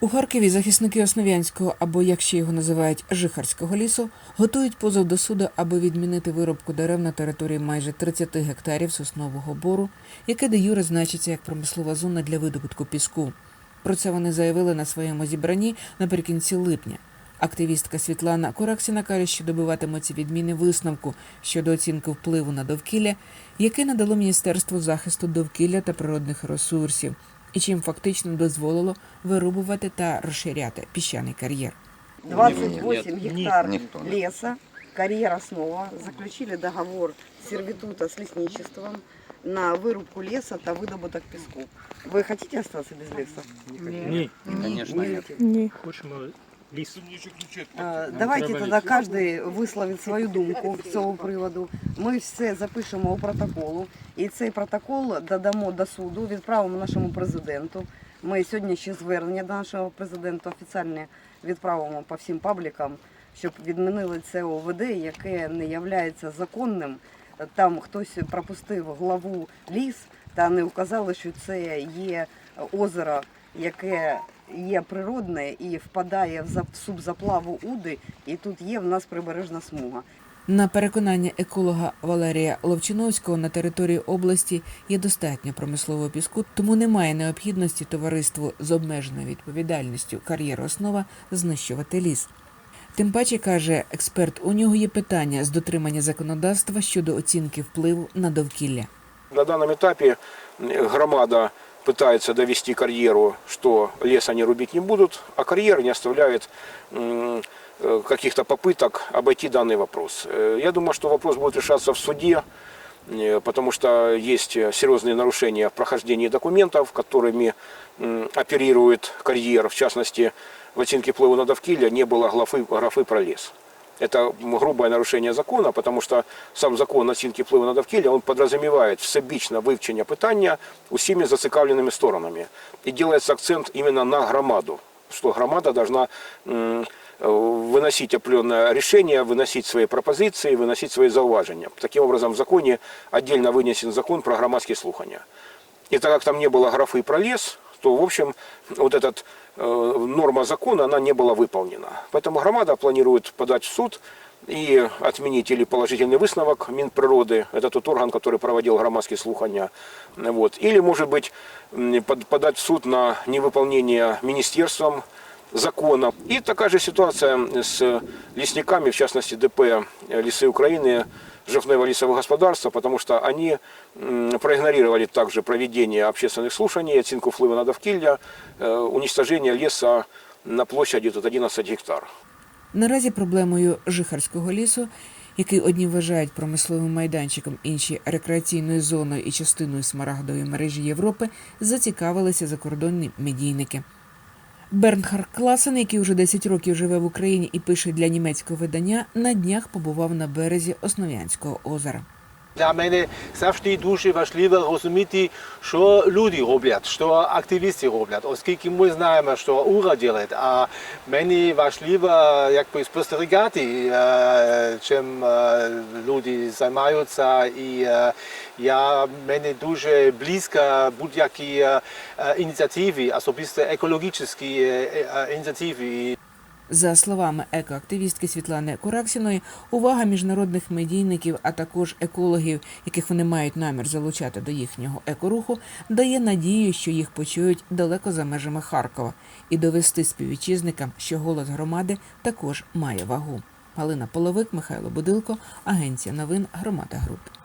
У Харкові захисники Основ'янського або як ще його називають Жихарського лісу готують позов до суду, аби відмінити вирубку дерев на території майже 30 гектарів соснового бору, яке де юре значиться як промислова зона для видобутку піску. Про це вони заявили на своєму зібранні наприкінці липня. Активістка Світлана Кораксіна каже, що добиватиметься відміни висновку щодо оцінки впливу на довкілля, яке надало Міністерство захисту довкілля та природних ресурсів, і чим фактично дозволило вирубувати та розширяти піщаний кар'єр. 28 Нет, гектар никто не- леса, карьера основа, заключили договор сервитута с лесничеством на вырубку леса та выдобуток песку. Вы хотите остаться без леса? Ні, Конечно, нет. Ні. хочемо ліс. Е, Давайте тоді кожен висловить свою думку з цього приводу. Ми все запишемо у протоколу, і цей протокол додамо до суду, відправимо нашому президенту. Ми сьогодні ще звернення до нашого президента офіційне відправимо по всім паблікам, щоб відмінили це ОВД, яке не є законним. Там хтось пропустив главу ліс та не вказали, що це є озеро, яке є природне і впадає в зап- субзаплаву Уди, і тут є в нас прибережна смуга. На переконання еколога Валерія Ловчиновського на території області є достатньо промислового піску, тому немає необхідності товариству з обмеженою відповідальністю кар'єру основа знищувати ліс. Тим паче, каже експерт, у нього є питання з дотримання законодавства щодо оцінки впливу на довкілля. На данном этапе м, громада пытается довести карьеру, что лес они рубить не будут, а карьер не оставляет м, э, каких-то попыток обойти данный вопрос. Э, Я думаю, что вопрос будет решаться в суде, э, потому что есть э, серьезные нарушения в прохождении документов, которыми м, оперирует карьер, в частности, в оценке впливу на довкілля не было графы, графы про лес. Это грубое нарушение закона, потому что сам закон оцінки впливу на довкілля он подразумеває всебічне вивчення питання усіми зацікавленими сторонами. І делается акцент именно на громаду, что громада должна м, э, выносить определенное решение, выносить свои пропозиции, выносить свои зауважения. Таким образом, в законе отдельно вынесен закон про громадские слухания. И так как там не было графы про лес, то, в общем, вот эта норма закона, она не была выполнена. Поэтому громада планирует подать в суд и отменить или положительный высновок Минприроды, это тот орган, который проводил громадские слухания, вот, или, может быть, подать в суд на невыполнение министерством закона. И такая же ситуация с лесниками, в частности ДП «Лесы Украины», Жовтневого лесового господарства, потому что они проигнорировали также проведение общественных слушаний, оценку впливу на довкілля, э, уничтожение леса на площади тут 11 гектар. Наразі проблемою Жихарського лісу, який одні вважають промисловим майданчиком, інші рекреаційною зоною і частиною смарагдової мережі Європи, зацікавилися закордонні медійники. Бернхард Класен, який вже 10 років живе в Україні і пише для німецького видання, на днях побував на березі Основ'янського озера. Для мене завжди дуже важливо розуміти, що люди роблять, що активісти роблять, оскільки ми знаємо, що уряд робить, а мені важливо якби спостерігати, чим люди займаються, і я мені дуже близько будь-які ініціативи, особисто екологічні ініціативи. За словами екоактивістки Світлани Кураксіної, увага міжнародних медійників, а також екологів, яких вони мають намір залучати до їхнього екоруху, дає надію, що їх почують далеко за межами Харкова, і довести співвітчизникам, що голос громади також має вагу. Галина Половик, Михайло Будилко, Агенція новин Громада Груп.